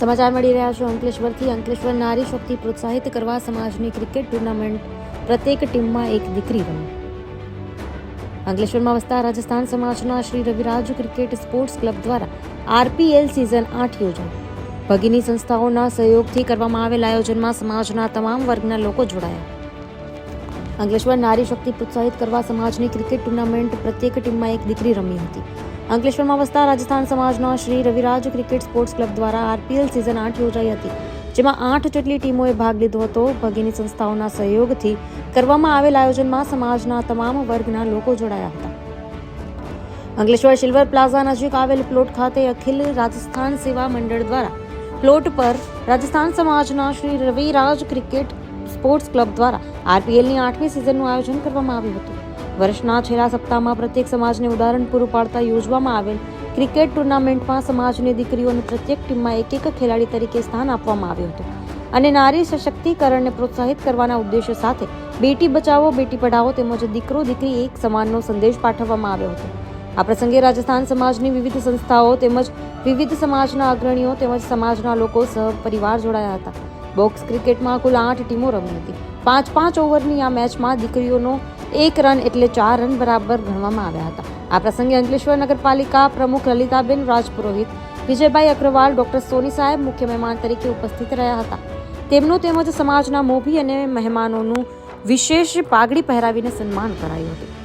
સમાચાર મળી રહ્યા છે. અંકલેશ્વરથી અંકલેશ્વર નારી શક્તિ પ્રોત્સાહિત કરવા સમાજની ક્રિકેટ ટુર્નામેન્ટ. પ્રત્યેક ટીમમાં એક દીકરી રમી. અંકલેશ્વરમાં વસતા રાજસ્થાન સમાજના Shri Raviraj cricket sports club દ્વારા આરપીએલ સિઝન આઠ યોજાઈ. ભગીની સંસ્થાઓના સહયોગથી કરવામાં આવેલ આયોજનમાં સમાજના તમામ વર્ગના લોકો જોડાયા. અંકલેશ્વર નારી શક્તિ પ્રોત્સાહિત કરવા સમાજની ક્રિકેટ ટુર્નામેન્ટ પ્રત્યેક ટીમમાં એક દીકરી રમી હતી. અંકલેશ્વરમાં વસતા રાજસ્થાન સમાજના Shri Raviraj cricket sports club દ્વારા આરપીએલ સિઝન આઠ યોજાઈ હતી, જેમાં આઠ જેટલી ટીમોએ ભાગ લીધો હતો. ભગીની સંસ્થાઓના સહયોગથી કરવામાં આવેલ આયોજનમાં સમાજના તમામ વર્ગના લોકો જોડાયા હતા. અંકલેશ્વર સિલ્વર પ્લાઝા નજીક આવેલ પ્લોટ ખાતે અખિલ રાજસ્થાન સેવા મંડળ દ્વારા પ્લોટ પર રાજસ્થાન સમાજના Shri Raviraj cricket sports club દ્વારા આરપીએલની આઠમી સિઝનનું આયોજન કરવામાં આવ્યું હતું. વર્ષના છેલ્લા સપ્તાહમાં પ્રત્યેક સમાજને ઉદાહરણ પૂરું પાડતા યોજવામાં આવેલ ક્રિકેટ ટુર્નામેન્ટમાં સમાજની દીકરીઓને પ્રત્યેક ટીમમાં એક એક ખેલાડી તરીકે સ્થાન આપવામાં આવ્યું હતું. અને નારી સશક્તિકરણને પ્રોત્સાહિત કરવાના ઉદ્દેશ્ય સાથે બેટી બચાવો, બેટી પઢાવો તેમજ દીકરો, દીકરી એક સમાનનો સંદેશ પાઠવવામાં આવ્યો હતો. આ પ્રસંગે રાજસ્થાન સમાજની વિવિધ સંસ્થાઓ તેમજ વિવિધ સમાજના અગ્રણીઓ તેમજ સમાજના લોકો સહપરિવાર જોડાયા હતા. બોક્સ ક્રિકેટમાં કુલ આઠ ટીમો રમી હતી. પાંચ પાંચ ઓવરની આ મેચમાં દીકરીઓનો એક રન એટલે ચાર રન બરાબર ગણવામાં આવ્યા હતા. આ પ્રસંગે અંકલેશ્વર નગરપાલિકા પ્રમુખ લલિતાબેન રાજપુરોહિત, વિજયભાઈ અગ્રવાલ, ડોક્ટર સોની સાહેબ, મુખ્ય મહેમાન તરીકે ઉપસ્થિત રહ્યા હતા. તેમનું તેમજ સમાજના મોભી અને મહેમાનોનું વિશેષ પાઘડી પહેરાવીને સન્માન કરાયું હતું.